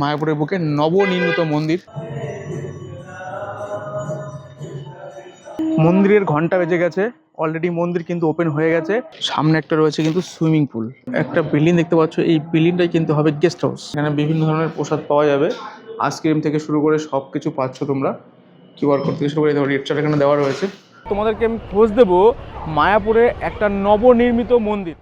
মায়াপুরের বুকে নবনির্মিত মন্দির। মন্দিরের ঘণ্টা বেজে গেছে। অলরেডি মন্দির কিন্তু ওপেন হয়ে গেছে। সামনে একটা রয়েছে কিন্তু সুইমিং পুল একটা বিল্ডিং দেখতে পাচ্ছ, এই বিল্ডিংটাই কিন্তু হবে গেস্ট হাউস এখানে বিভিন্ন ধরনের প্রসাদ পাওয়া যাবে। আইসক্রিম থেকে শুরু করে সব কিছু পাচ্ছ তোমরা। কিউআর কোড থেকে শুরু করে রেট এখানে দেওয়া রয়েছে। তোমাদেরকে আমি খোঁজ দেবো মায়াপুরে একটা নবনির্মিত মন্দির।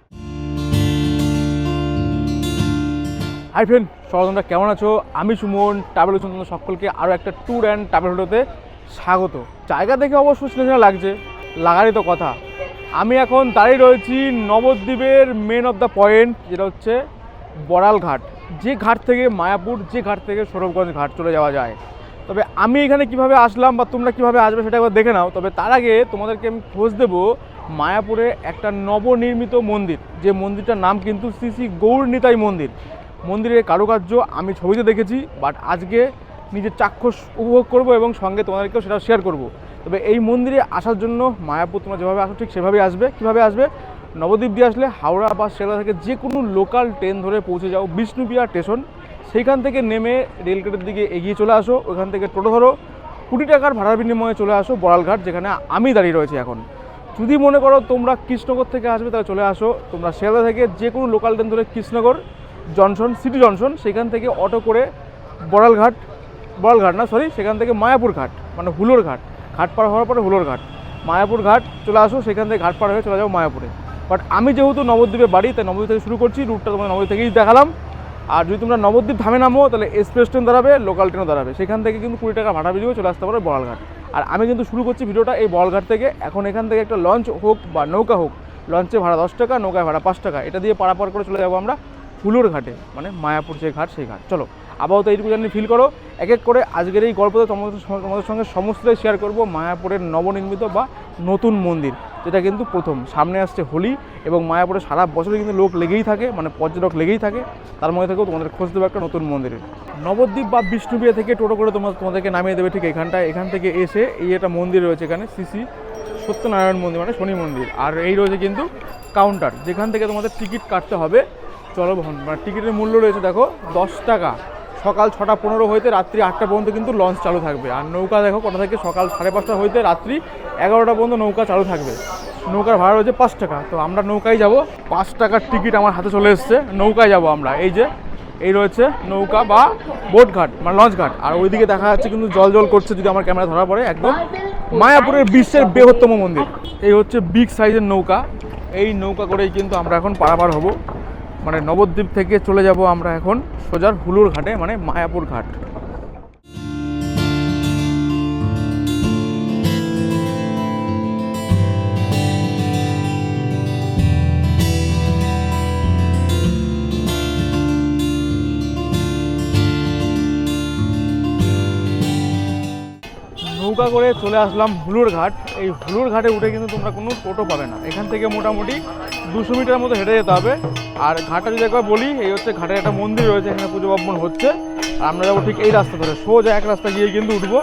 হাই ফ্রেন্ড সবাই কেমন আছো? আমি সুমন ট্রাভেল তোমাদের সকলকে আরও একটা ট্যুর অ্যান্ড ট্রাভেল হোটোতে স্বাগত। জায়গা দেখে অবশ্য সিলেকশন লাগছে, লাগারই তো কথা। আমি এখন দাঁড়িয়ে রয়েছি নবদ্বীপের মেন অফ দ্য পয়েন্ট যেটা হচ্ছে বড়াল ঘাট। যে ঘাট থেকে মায়াপুর, যে ঘাট থেকে সৌরভগঞ্জ ঘাট চলে যাওয়া যায়। তবে আমি এখানে কীভাবে আসলাম বা তোমরা কীভাবে আসবে সেটা একবার দেখে নাও। তবে তার আগে তোমাদেরকে আমি খোঁজ দেবো মায়াপুরে একটা নবনির্মিত মন্দির, যে মন্দিরটার নাম কিন্তু শ্রী শ্রী গৌর নিতাই মন্দির। মন্দিরের কারুকার্য আমি ছবিতে দেখেছি বাট আজকে নিজের চাক্ষুষ উপভোগ করব এবং সঙ্গে তোমাদেরকেও সেটা শেয়ার করব। তবে এই মন্দিরে আসার জন্য মায়াপুর তোমরা যেভাবে আসো ঠিক সেভাবেই আসবে। কীভাবে আসবে? নবদ্বীপ দিয়ে আসলে হাওড়া বা শিয়ালদা থেকে যে কোনো লোকাল ট্রেন ধরে পৌঁছে যাও বিষ্ণুপিয়া স্টেশন সেইখান থেকে নেমে রেলগেটের দিকে এগিয়ে চলে আসো, ওখান থেকে টোটো ধরো। কুড়ি টাকার ভাড়ার বিনিময়ে চলে আসো বড়ালঘাট, যেখানে আমি দাঁড়িয়ে রয়েছি এখন। যদি মনে করো তোমরা কৃষ্ণনগর থেকে আসবে তাহলে চলে আসো। তোমরা শিয়ালদা থেকে যে কোনো লোকাল ট্রেন ধরে কৃষ্ণনগর জনসন, সিটি জনসন, সেখান থেকে অটো করে বড়ালঘাট বড়ালঘাট না সরি সেখান থেকে মায়াপুর ঘাট মানে হুলোর ঘাট। ঘাট পার হওয়ার পরে হুলোর ঘাট। মায়াপুর ঘাট, চলে আসো, সেখান থেকে ঘাট পার হয়ে চলে যাব মায়াপুরে। বাট আমি যেহেতু নবদ্বীপে বাড়ি, তাই নবদ্বীপ থেকে শুরু করছি, রুটটা তোমাদের নবদ্বীপ থেকেই দেখালাম। আর যদি তোমরা নবদ্বীপ ধামে নামো, তাহলে এক্সপ্রেস ট্রেন দাঁড়াবে লোকাল ট্রেনও দাঁড়াবে। সেখান থেকে কিন্তু কুড়ি টাকা ভাড়া বেরিয়ে চলে আসতে পারো বড়ালঘাট। আর আমি কিন্তু শুরু করছি ভিডিওটা এই বড়ালঘাট থেকে। এখন এখান থেকে একটা লঞ্চ হোক বা নৌকা হোক লঞ্চে ভাড়া দশ টাকা, নৌকায় ভাড়া পাঁচ টাকা। এটা দিয়ে পারাপার করে চলে যাব আমরা। হুলোর ঘাটে মানে মায়াপুর যে ঘাট, সেই ঘাট। চলো, আপাতত এইটুকু জানি ফিল করো। এক এক করে আজকের এই গল্পতে তোমাদের তোমাদের সঙ্গে সমস্তটাই শেয়ার করব মায়াপুরের নবনির্মিত বা নতুন মন্দির, যেটা কিন্তু প্রথম। সামনে আসছে হোলি এবং মায়াপুরে সারা বছরে কিন্তু লোক লেগেই থাকে মানে পর্যটক লেগেই থাকে। তার মধ্যে থেকেও তোমাদের খোঁজ দেবো একটা নতুন মন্দিরের। নবদ্বীপ বা বিষ্ণুবিয়া থেকে টোটো করে তোমার তোমাদেরকে নামিয়ে দেবে ঠিক এখানটায়। এখান থেকে এসে এই একটা মন্দির রয়েছে এখানে সিসি সত্যনারায়ণ মন্দির মানে শনি মন্দির। আর এই রয়েছে কিন্তু কাউন্টার যেখান থেকে তোমাদের টিকিট কাটতে হবে। জলবহন মানে টিকিটের মূল্য রয়েছে দেখো দশ টাকা। সকাল ছটা পনেরো হইতে রাত্রি আটটা পর্যন্ত কিন্তু লঞ্চ চালু থাকবে। আর নৌকা দেখো কটা থেকে সকাল সাড়ে পাঁচটা হইতে রাত্রি এগারোটা পর্যন্ত নৌকা চালু থাকবে। নৌকার ভাড়া রয়েছে পাঁচ টাকা। তো আমরা নৌকায় যাব। পাঁচ টাকার টিকিট আমার হাতে চলে এসছে। নৌকায় যাব আমরা। এই যে, এই রয়েছে নৌকা বা বোট ঘাট মানে লঞ্চ ঘাট। আর ওইদিকে দেখা যাচ্ছে কিন্তু জল জল করছে যদি আমার ক্যামেরা ধরা পড়ে একদম। মায়াপুরের বিশ্বের বৃহত্তম মন্দির। এই হচ্ছে বিগ সাইজের নৌকা। এই নৌকা করেই কিন্তু আমরা এখন পারাপার হব। মানে নবদ্বীপ থেকে চলে যাব আমরা এখন সোজার হুলুর ঘাটে মানে মায়াপুর ঘাট। নৌকা করে চলে আসলাম হুলুর ঘাট। এই হুলুর ঘাটে উঠে কিন্তু তোমরা কোনো টোটো পাবে না। এখান থেকে মোটামুটি দুশো মিটার মতো হেঁটে যেতে হবে। আর ঘাটটা যদি একবার বলি, এই হচ্ছে ঘাটের একটা মন্দির রয়েছে, এখানে পুজো পার্বণ হচ্ছে। আর আমরা যাব ঠিক এই রাস্তা ধরে। সোজা এক রাস্তা গিয়ে কিন্তু উঠবো,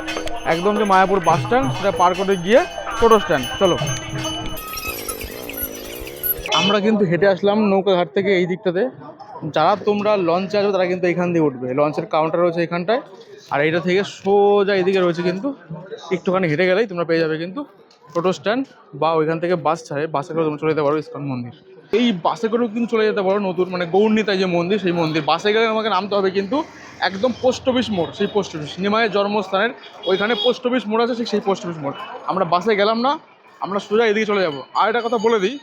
একদম যে মায়াপুর বাস স্ট্যান্ড, সেটা পার করে গিয়ে টোটো স্ট্যান্ড। চলো। আমরা কিন্তু হেঁটে আসলাম নৌকা ঘাট থেকে এই দিকটাতে। যারা তোমরা লঞ্চে আসবে, তারা কিন্তু এখান দিয়ে উঠবে। লঞ্চের কাউন্টার রয়েছে এখানটায়। আর এইটা থেকে সোজা এদিকে রয়েছে কিন্তু, একটুখানি হেঁটে গেলেই তোমরা পেয়ে যাবে কিন্তু টোটো স্ট্যান্ড বা ওইখান থেকে বাস ছাড়ে, বাসে করে তোমরা চলে যেতে পারো ইস্কন মন্দির। এই বাসে করেও কিন্তু চলে যেতে পারো নতুন মানে গৌরনীতায় যে মন্দির, সেই মন্দির। বাসে গেলে আমাকে নামতে হবে কিন্তু একদম পোস্ট অফিস মোড়, সেই পোস্ট অফিস। নিমায়ের জন্মস্থানের ওইখানে পোস্ট অফিস মোড় আছে, সেই পোস্ট অফিস মোড়। আমরা বাসে গেলাম না, আমরা সোজা এদিকে চলে যাব। আর একটা কথা বলে দিই,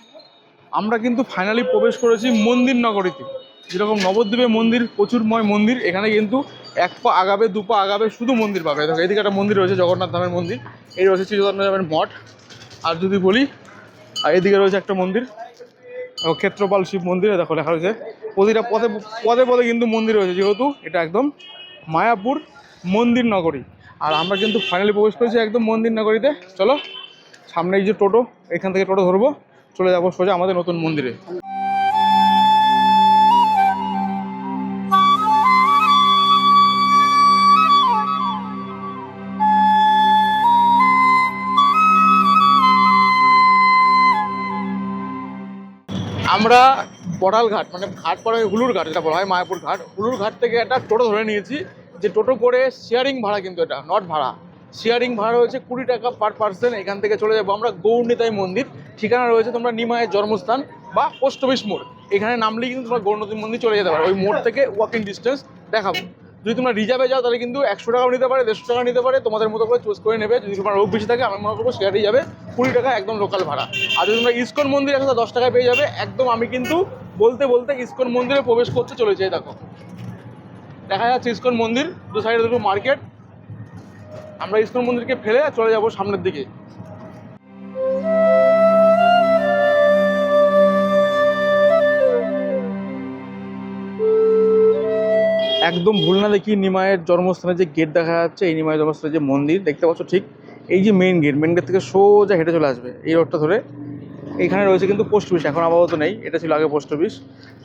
আমরা কিন্তু ফাইনালি প্রবেশ করেছি মন্দির নগরীতে। যেরকম নবদ্বীপে মন্দির, প্রচুরময় মন্দির, এখানে কিন্তু এক পা আগাবে, দু পা আগাবে শুধু মন্দির পাবে। দেখো, এদিকে একটা মন্দির রয়েছে, জগন্নাথ ধামের মন্দির। এই রয়েছে চিরতন্মের মঠ। আর যদি বলি, আর এদিকে রয়েছে একটা মন্দির ক্ষেত্রপাল শিব মন্দির, দেখো লেখা রয়েছে। প্রতিটা পদে পদে পদে কিন্তু মন্দির রয়েছে, যেহেতু এটা একদম মায়াপুর মন্দির নগরী। আর আমরা কিন্তু ফাইনালি প্রবেশ করেছি একদম মন্দির নগরীতে। চলো, সামনে এই যে টোটো, এখান থেকে টোটো ধরবো, চলে যাব সোজা আমাদের নতুন মন্দিরে। আমরা বড়াল ঘাট মানে ঘাট পড়া হুলুর ঘাট, যেটা বলা হয় মায়াপুর ঘাট। হুলুর ঘাট থেকে একটা টোটো ধরে নিয়েছি, যে টোটো করে শেয়ারিং ভাড়া কিন্তু এটা নট ভাড়া। শেয়ারিং ভাড়া রয়েছে কুড়ি টাকা পার পার্সন এখান থেকে চলে যাব আমরা গৌরনীতাই মন্দির। ঠিকানা রয়েছে তোমরা নিমায়ের জন্মস্থান বা পোস্ট অফিস মোড়। এখানে নামলেই কিন্তু তোমরা গৌরনদী মন্দির চলে যেতে পারো, ওই মোড় থেকে ওয়াকিং ডিস্টেন্স দেখাবো। যদি তোমরা রিজার্ভে যাও, তাহলে কিন্তু একশো টাকাও নিতে পারে, দেড়শো টাকা নিতে পারে। তোমাদের মতো করে চুজ করে নেবে। যদি তোমার রোগ বেশি থাকে, আমি মনে করব শেয়ারেই যাবে কুড়ি টাকা একদম লোকাল ভাড়া। আর যদি তোমরা ইস্কন মন্দির আসলে দশ টাকায় পেয়ে যাবে। একদম আমি কিন্তু বলতে বলতে ইস্কন মন্দিরে প্রবেশ করতে চলে যাই দেখো। দেখা যাচ্ছে ইস্কন মন্দির দু সাইডে দুটো মার্কেট আমরা ইস্কন মন্দিরকে ফেলে চলে যাব সামনের দিকে। একদম ভুল না দেখি নিমায়ের জন্মস্থানে যে গেট দেখা যাচ্ছে, এই নিমায়ের জন্মস্থানে যে মন্দির, দেখতে পাচ্ছ ঠিক এই যে মেইন গেট মেইন গেট থেকে সোজা হেঁটে চলে আসবে এই রোডটা ধরে। এইখানে রয়েছে কিন্তু পোস্ট অফিস এখন আপাতত নেই, এটা ছিল আগে পোস্ট অফিস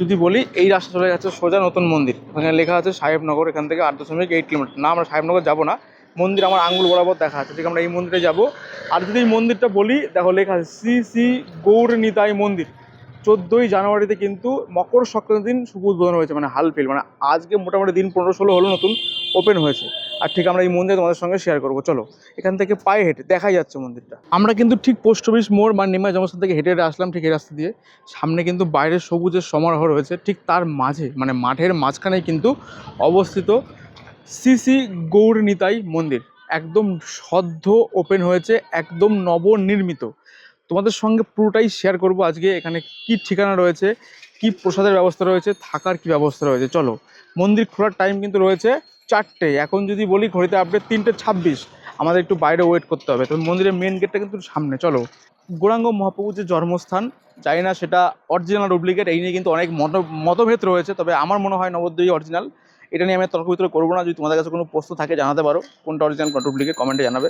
যদি বলি, এই রাস্তা চলে যাচ্ছে সোজা নতুন মন্দির, ওখানে লেখা আছে সাহেবনগর, এখান থেকে আট দশমিক এইট কিলোমিটার না, আমরা সাহেবনগর যাব না, মন্দির আমার আঙ্গুল বরাবর দেখা আছে, ঠিক, আমরা এই মন্দিরে যাব। আর যদি এই মন্দিরটা বলি, দেখো লেখা আছে, শ্রী শ্রী গৌর নিতাই মন্দির। চোদ্দোই জানুয়ারিতে কিন্তু মকর সংক্রান্তির দিন শুভ উদ্বোধন হয়েছে মানে হাল ফিল মানে আজকে মোটামুটি দিন পনেরো ষোলো হলো, নতুন ওপেন হয়েছে। আর ঠিক আমরা এই মন্দির তোমাদের সঙ্গে শেয়ার করব। চলো, এখান থেকে পায়ে হেঁটে, দেখাই যাচ্ছে মন্দিরটা। আমরা কিন্তু ঠিক পোস্ট অফিস মোড় বা নিমাই জমস্থান থেকে হেঁটে হেঁটে আসলাম ঠিক এই রাস্তা দিয়ে। সামনে কিন্তু বাইরের সবুজের সমারোহ রয়েছে, ঠিক তার মাঝে মানে মাঠের মাঝখানেই কিন্তু অবস্থিত সিসি গৌর নিতাই মন্দির। একদম সদ্য ওপেন হয়েছে, একদম নবনির্মিত। তোমাদের সঙ্গে পুরোটাই শেয়ার করব আজকে এখানে কি ঠিকানা রয়েছে, কি প্রসাদের ব্যবস্থা রয়েছে, থাকার কি ব্যবস্থা রয়েছে। চলো, মন্দির খোলার টাইম কিন্তু রয়েছে চারটে। এখন যদি বলি ঘড়িতে আপডেট তিনটে ছাব্বিশ। আমাদের একটু বাইরে ওয়েট করতে হবে। তবে মন্দিরের মেন গেটটা কিন্তু সামনে। চলো, গৌরাঙ্গ মহাপ্রভুর যে জন্মস্থান, জানি না সেটা অরিজিনাল ডুপ্লিকেট এই নিয়ে কিন্তু অনেক মত, মতভেদ রয়েছে। তবে আমার মনে হয় নবদ্বীপ অরিজিনাল এটা নিয়ে আমি তর্ক বিতর্ক করব না। যদি তোমাদের কাছে কোনো প্রশ্ন থাকে, জানাতে পারো। কোনটা অরিজিনাল কোনটা ডুপ্লিকেট কমেন্টে জানাবে।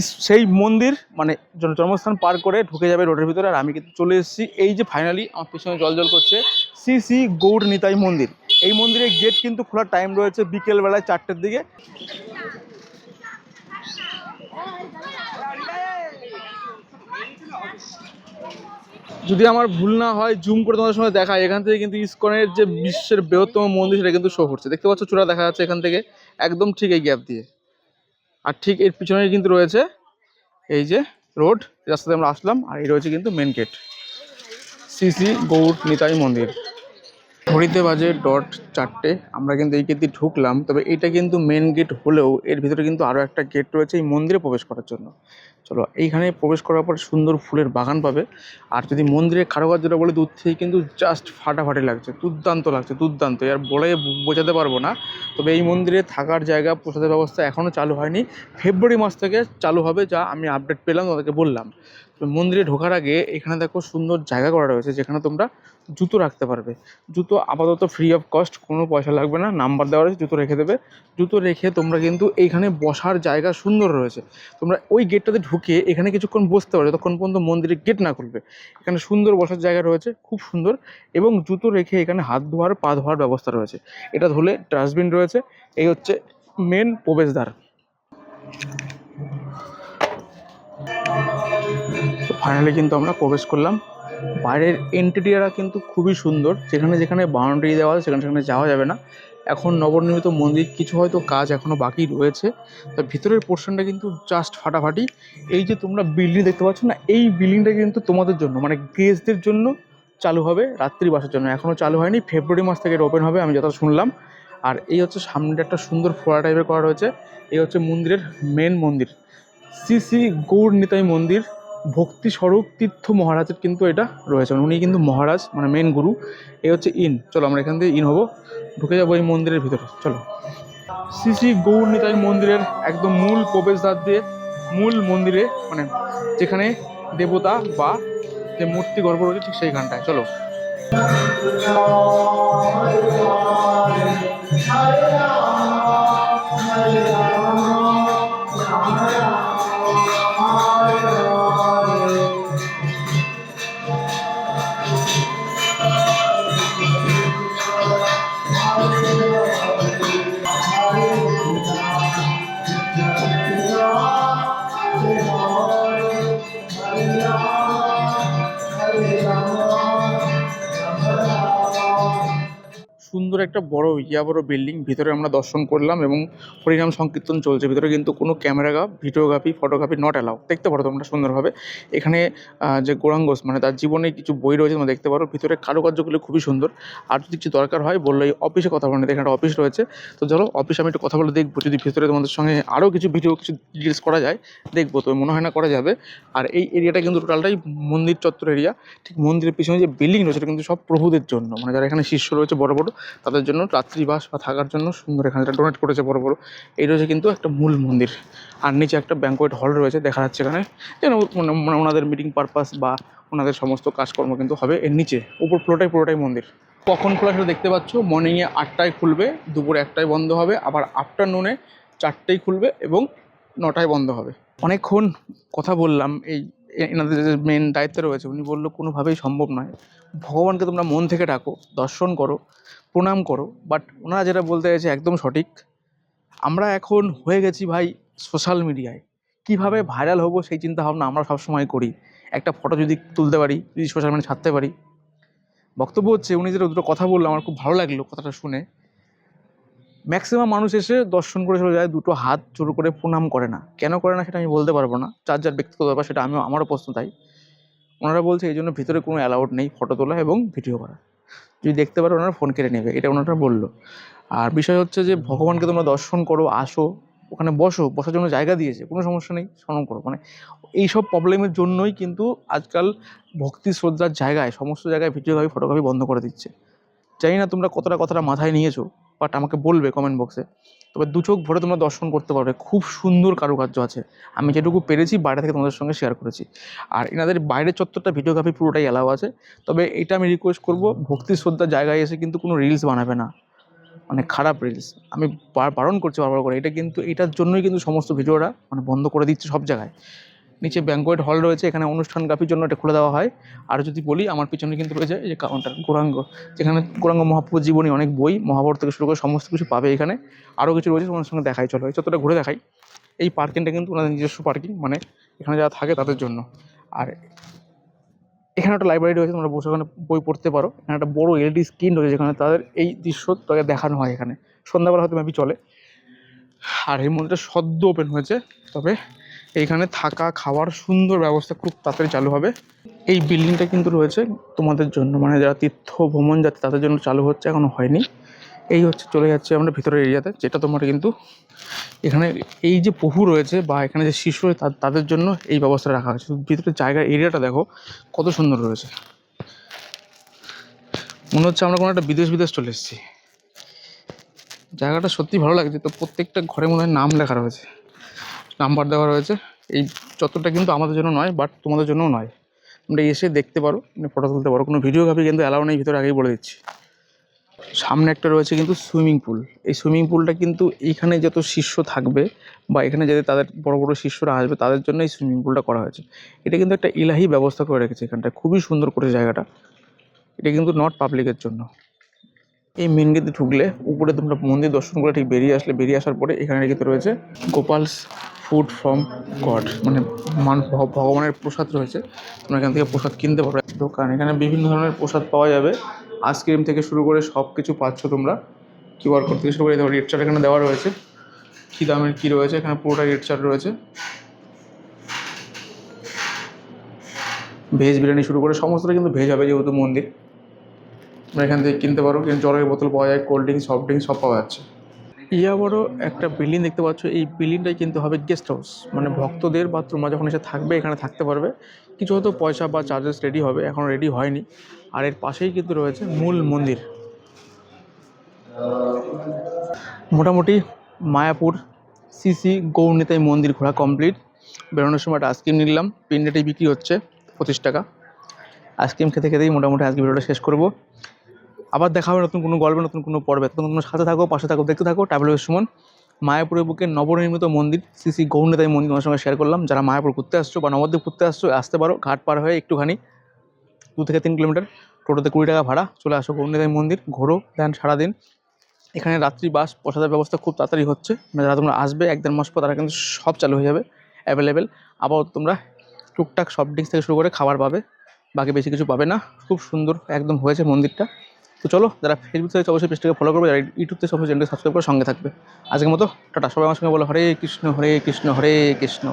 সেই মন্দির মানে জন- জন্মস্থান পার করে ঢুকে যাবে রোডের ভিতরে। আর আমি কিন্তু চলে এসেছি এই যে ফাইনালি আমার পিছনে জল জল করছে শ্রী শ্রী গৌড় নিতাই মন্দির। এই মন্দিরের গেট কিন্তু খোলার টাইম রয়েছে বিকেল বেলায় চারটের দিকে। যদি আমার ভুল না হয় জুম করে তোমাদের সঙ্গে দেখায় এখান থেকে কিন্তু ইস্কনের যে বিশ্বের বৃহত্তম মন্দির, সেটা কিন্তু শো করছে দেখতে পাচ্ছ, চূড়া দেখা যাচ্ছে এখান থেকে। একদম ঠিক এই গ্যাপ দিয়ে। আর ঠিক এর পিছনে কিন্তু রয়েছে এই যে রোড, রাস্তাতে আমরা আসলাম, আর এই রয়েছে কিন্তু মেন গেট শ্রী শ্রী গৌর নিতাই মন্দির। ঘড়িতে বাজে ডট চারটে, আমরা কিন্তু এই গেট দিয়ে ঢুকলাম, তবে এটা কিন্তু মেন গেট হলেও এর ভিতরে কিন্তু আরও একটা গেট রয়েছে এই মন্দিরে প্রবেশ করার জন্য। চলো, এইখানে প্রবেশ করার পর সুন্দর ফুলের বাগান পাবে। আর যদি মন্দিরের কারোকার যেটা বলে দূর থেকে কিন্তু জাস্ট ফাটাফাটি লাগছে, দুর্দান্ত লাগছে, দুর্দান্ত। আর বলে বোঝাতে পারব না। তবে এই মন্দিরে থাকার জায়গা, প্রসাদের ব্যবস্থা এখনও চালু হয়নি। ফেব্রুয়ারি মাস থেকে চালু হবে যা আমি আপডেট পেলাম তাদেরকে বললাম। মন্দিরে ঢোকার আগে এখানে দেখো সুন্দর জায়গা করা রয়েছে, যেখানে তোমরা জুতো রাখতে পারবে। জুতো আপাতত ফ্রি অফ কস্ট কোনো পয়সা লাগবে না নাম্বার দেওয়া রয়েছে, জুতো রেখে দেবে। জুতো রেখে তোমরা কিন্তু এইখানে বসার জায়গা সুন্দর রয়েছে। তোমরা ওই গেটটাতে ঢুকে এখানে কিছুক্ষণ বসতে পারো, যতক্ষণ পর্যন্ত মন্দিরের গেট না খুলবে। এখানে সুন্দর বসার জায়গা রয়েছে, খুব সুন্দর, এবং জুতো রেখে এখানে হাত ধোয়ার, পা ধোয়ার ব্যবস্থা রয়েছে। এটা ধুলে ডাস্টবিন রয়েছে, এই হচ্ছে মেন প্রবেশদ্বার। তো ফাইনালি কিন্তু আমরা প্রবেশ করলাম। বাইরের এন্টেরিয়ারা কিন্তু খুবই সুন্দর, যেখানে যেখানে বাউন্ডারি দেওয়া আছে, সেখানে সেখানে যাওয়া যাবে না। এখন নবনির্মিত মন্দির, কিছু হয়তো কাজ এখনও বাকি রয়েছে। তা ভিতরের পোর্শনটা কিন্তু জাস্ট ফাটাফাটি। এই যে তোমরা বিল্ডিং দেখতে পাচ্ছ না, এই বিল্ডিংটা কিন্তু তোমাদের জন্য মানে গেস্টদের জন্য চালু হবে রাত্রি বাসের জন্য। এখনও চালু হয়নি ফেব্রুয়ারি মাস থেকে ওপেন হবে, আমি যতটা শুনলাম। আর এই হচ্ছে সামনে একটা সুন্দর ফোয়ারা টাইপের করা রয়েছে। এই হচ্ছে মন্দিরের মেন মন্দির। শ্রী শ্রী গৌর নিতাই মন্দির, ভক্তি স্বরূপ তীর্থ মহারাজের কিন্তু এটা রয়েছে। মানে উনি কিন্তু মহারাজ মানে মেন গুরু। এই হচ্ছে ইন। চলো আমরা এখান থেকে ইন হব। ঢুকে যাব এই মন্দিরের ভিতরে, চলো শ্রী শ্রী গৌর নিতাই মন্দিরের একদম মূল প্রবেশদ্বার দিয়ে মূল মন্দিরে মানে যেখানে দেবতা বা যে মূর্তি গর্ব রয়েছে ঠিক সেইখানটায় চলো Thank you. সুন্দর একটা বড় ইয়া, বড় বিল্ডিং ভিতরে আমরা দর্শন করলাম এবং হরিনাম সংকীর্তন চলছে। ভিতরে কিন্তু কোনো camera videography photography not allow দেখতে পারো তোমরা সুন্দরভাবে। এখানে যে গোরাঙ্গস মানে তার জীবনে কিছু বই রয়েছে, তোমরা দেখতে পারো। ভিতরে কারুকার্যগুলো খুবই সুন্দর। আর যদি কিছু দরকার হয়, বলল এই অফিসে কথা বলে, এখানে একটা অফিস রয়েছে। তো চলো অফিসে আমি একটু কথা বলে দেখব। যদি ভিতরে তোমাদের সঙ্গে আরও কিছু ভিডিও কিছু ডিটেলস করা যায়, দেখব। তো মনে হয় না করা যাবে। আর এই এরিয়াটা কিন্তু টোটালটাই মন্দির চত্বর এরিয়া ঠিক মন্দিরের পিছনে যে বিল্ডিং রয়েছে, এটা কিন্তু সব প্রভুদের জন্য। মানে যারা এখানে শিষ্য রয়েছে, বড় বড় তাদের জন্য রাত্রিবাস বা থাকার জন্য সুন্দর এখানে একটা ডোনেট করেছে বড় বড়। এই রয়েছে কিন্তু একটা মূল মন্দির। আর নিচে একটা ব্যাঙ্কোয়েট হল রয়েছে, দেখা যাচ্ছে এখানে। যেন মানে মানে ওনাদের মিটিং পারপাস বা ওনাদের সমস্ত কাজকর্ম কিন্তু হবে এর নিচে, উপর পুরোটাই পুরোটাই মন্দির। কখন খোলা সেটা দেখতে পাচ্ছ? মর্নিংয়ে আটটায় খুলবে, দুপুরে একটায় বন্ধ হবে, আবার আফটারনুনে চারটেই খুলবে এবং নটায় বন্ধ হবে। অনেকক্ষণ কথা বললাম, এই এনাদের যে মেন দায়িত্বে রয়েছে, উনি বলল, কোনোভাবেই সম্ভব নয়। ভগবানকে তোমরা মন থেকে ডাকো, দর্শন করো প্রণাম করো বাট ওনারা যেটা বলতে চাইছে একদম সঠিক। আমরা এখন হয়ে গেছি ভাই সোশ্যাল মিডিয়ায় কীভাবে ভাইরাল হব সেই চিন্তা ভাবনা আমরা সবসময় করি। একটা ফটো যদি তুলতে পারি, যদি সোশ্যাল মিডিয়া ছাড়তে পারি। বক্তব্য হচ্ছে, উনি যেটা দুটো কথা বলল, আমার খুব ভালো লাগল কথাটা শুনে। ম্যাক্সিমাম মানুষ এসে দর্শন করে চলে যায়, দুটো হাত জোর করে প্রণাম করে না। কেন করে না সেটা আমি বলতে পারব না। যার যার ব্যক্তিগত ব্যাপার, সেটা আমিও, আমারও প্রশ্ন তাই। ওনারা বলছে, এই জন্য ভিতরে কোনো অ্যালাউড নেই ফটো তোলা এবং ভিডিও করা। যদি দেখতে পারো, ওনারা ফোন কেটে নেবে। এটা ওনারা বলল। আর বিষয় হচ্ছে যে, ভগবানকে তোমরা দর্শন করো, আসো, ওখানে বসো, বসার জন্য জায়গা দিয়েছে, কোনো সমস্যা নেই স্মরণ করো। মানে এইসব প্রবলেমের জন্যই কিন্তু আজকাল ভক্তি শ্রদ্ধার জায়গায়, সমস্ত জায়গায় ভিডিওগ্রাফি ফটোগ্রাফি বন্ধ করে দিচ্ছে। জানি না তোমরা কতটা কথাটা মাথায় নিয়েছো বাট আমাকে বলবে কমেন্ট বক্সে তবে দু চোখ ভরে তোমরা দর্শন করতে পারবে। খুব সুন্দর কারুকার্য আছে। আমি যেটুকু পেরেছি, বাইরে থেকে তোমাদের সঙ্গে শেয়ার করেছি। আর এনাদের বাইরের চত্বরটা ভিডিওগ্রাফি পুরোটাই অ্যালাউ আছে। তবে এটা আমি রিকোয়েস্ট করব, ভক্তি শ্রদ্ধার জায়গায় এসে কিন্তু কোনো রিলস বানাবে না। মানে খারাপ রিলস আমি বার- বারণ করছি বারবার করে। এটা কিন্তু, এটার জন্যই কিন্তু সমস্ত ভিডিওরা মানে বন্ধ করে দিচ্ছে সব জায়গায়। নিচে ব্যাঙ্কোয়েট হল রয়েছে, এখানে অনুষ্ঠানগ্রাফির জন্য এটা খুলে দেওয়া হয়। আর যদি বলি, আমার পিছনে কিন্তু রয়েছে এই যে কাউন্টার গৌরাঙ্গ। যেখানে গৌরাঙ্গ মহাপ্রভুর জীবনী, অনেক বই, মহাভারত থেকে শুরু করে সমস্ত কিছু পাবে এখানে। আরও কিছু রয়েছে তোমার সঙ্গে দেখাই, চলো। এই ঘুরে দেখাই, এই পার্কিংটা কিন্তু ওনাদের নিজস্ব পার্কিং মানে এখানে যারা থাকে তাদের জন্য। আর এখানে একটা লাইব্রেরি রয়েছে, তোমরা বসে ওখানে বই পড়তে পারো। এখানে একটা বড় এলইডি স্ক্রিন রয়েছে, যেখানে তাদের এই দৃশ্য তাকে দেখানো হয় এখানে। সন্ধ্যাবেলা হয়তো ম্যাপি চলে। আর এই মন্দিরটা সদ্য ওপেন হয়েছে, তবে এইখানে থাকা, খাওয়ার সুন্দর ব্যবস্থা খুব তাড়াতাড়ি চালু হবে। এই বিল্ডিংটা কিন্তু রয়েছে তোমাদের জন্য মানে যারা তীর্থ ভ্রমণ যাচ্ছে তাদের জন্য চালু হচ্ছে, এখনও হয়নি। এই হচ্ছে চলে যাচ্ছে আমরা ভিতরের এরিয়াতে যেটা তোমার কিন্তু এখানে এই যে বহু রয়েছে বা এখানে যে শিশু তাদের জন্য এই ব্যবস্থা রাখা হয়েছে। ভিতরে জায়গার এরিয়াটা দেখো, কত সুন্দর রয়েছে। মনে হচ্ছে আমরা কোনো একটা বিদেশ বিদেশ চলে এসেছি। জায়গাটা সত্যি ভালো লাগছে, তো প্রত্যেকটা ঘরে মনে হয় নাম লেখা রয়েছে। নাম্বার দেওয়া রয়েছে। এই চত্বরটা কিন্তু আমাদের জন্য নয় বাট তোমাদের জন্যও নয়। তোমরা এসে দেখতে পারো ফটো তুলতে পারো। কোনো ভিডিওগ্রাফি কিন্তু অ্যালাউ নেই, ভিতরে আগেই বলে দিচ্ছি। সামনে একটা রয়েছে কিন্তু সুইমিং পুল এই সুইমিং পুলটা কিন্তু এইখানে যত শিষ্য থাকবে বা এখানে যাদের, তাদের বড় বড় শিষ্যরা আসবে, তাদের জন্য এই সুইমিং পুলটা করা হয়েছে। এটা কিন্তু একটা ইলাহি ব্যবস্থা করে রেখেছে এখানটা খুবই সুন্দর করেছে জায়গাটা। এটা কিন্তু নট পাবলিকের জন্য। এই মেন গেটে ঢুকলে, উপরে তোমরা মন্দির দর্শন করে ঠিক বেরিয়ে আসলে, বেরিয়ে আসার পরে এখানে কিন্তু রয়েছে গোপালস ফুড ফ্রম গড মানে মান ভগবানের প্রসাদ রয়েছে। তোমরা এখান থেকে প্রসাদ কিনতে পারো দোকান, এখানে বিভিন্ন ধরনের প্রসাদ পাওয়া যাবে। আইসক্রিম থেকে শুরু করে সব কিছু পাচ্ছ তোমরা। কিউআর কোড থেকে শুরু করে রেট চার্ট এখানে দেওয়া রয়েছে। কী দামের, কী রয়েছে, এখানে পুরোটা রেট চার্ট রয়েছে। ভেজ বিরিয়ানি শুরু করে সমস্তটা কিন্তু ভেজ হবে যেহেতু মন্দির। তোমরা এখান থেকে কিনতে পারো। কিন্তু জলের বোতল পাওয়া যায় কোল্ড ড্রিঙ্কস সফট ড্রিঙ্কস সব পাওয়া যাচ্ছে। ইয়া বড় একটা বিল্ডিং দেখতে পাচ্ছ, এই বিল্ডিংটাই কিন্তু হবে গেস্ট হাউস মানে ভক্তদের বা তোমরা যখন এসে থাকবে, এখানে থাকতে পারবে। কিছু হয়তো পয়সা বা চার্জেস রেডি হবে, এখন রেডি হয়নি। আর এর পাশেই কিন্তু রয়েছে মূল মন্দির। মোটামুটি মায়াপুর সিসি গৌরনীতাই মন্দির ঘোরা কমপ্লিট বেরোনোর সময় একটা আইসক্রিম নিলাম পিন্ডেটাই বিক্রি হচ্ছে পঁচিশ টাকা। আইসক্রিম খেতে খেতেই মোটামুটি আজকে ভিডিওটা শেষ করব। আবার দেখা হবে নতুন কোনো গল্পে, নতুন কোনো পর্বে। তখন তোমরা সাথে থাকো, পাশে থাকো, দেখতে থাকো। ট্রাভেল সুমন, মায়াপুরের বুকে নবনির্মিত মন্দির, শ্রী শ্রী গৌরনীতাই মন্দির তোমার সঙ্গে শেয়ার করলাম। যারা মায়াপুর ঘুরতে আসছো বা নবদ্বীপ ঘুরতে আসছো আসতে পারো। ঘাট পার হয়ে একটুখানি, দু থেকে তিন কিলোমিটার। টোটোতে কুড়ি টাকা ভাড়া। চলে আসো গৌরনীতাই মন্দির, ঘোরো দেন সারাদিন। এখানে রাত্রি বাস, প্রসাদের ব্যবস্থা খুব তাড়াতাড়ি হচ্ছে। মানে যারা তোমরা আসবে, এক দেড় মাস পর তারা কিন্তু সব চালু হয়ে যাবে অ্যাভেলেবেল আবার তোমরা টুকটাক সব ড্রিঙ্কস থেকে শুরু করে খাবার পাবে, বাকি বেশি কিছু পাবে না। খুব সুন্দর, একদম হয়েছে মন্দিরটা। তো চলো, যারা ফেসবুক থেকে অবশ্যই পেজটাকে ফলো করবে, যারা ইউটিউব থেকে অবশ্যই চ্যানেলকে সাবস্ক্রাইব করে সঙ্গে থাকবে। আজকের মতো, টাটা। সবাই আমার সঙ্গে বলো, হরে কৃষ্ণ হরে কৃষ্ণ হরে কৃষ্ণ।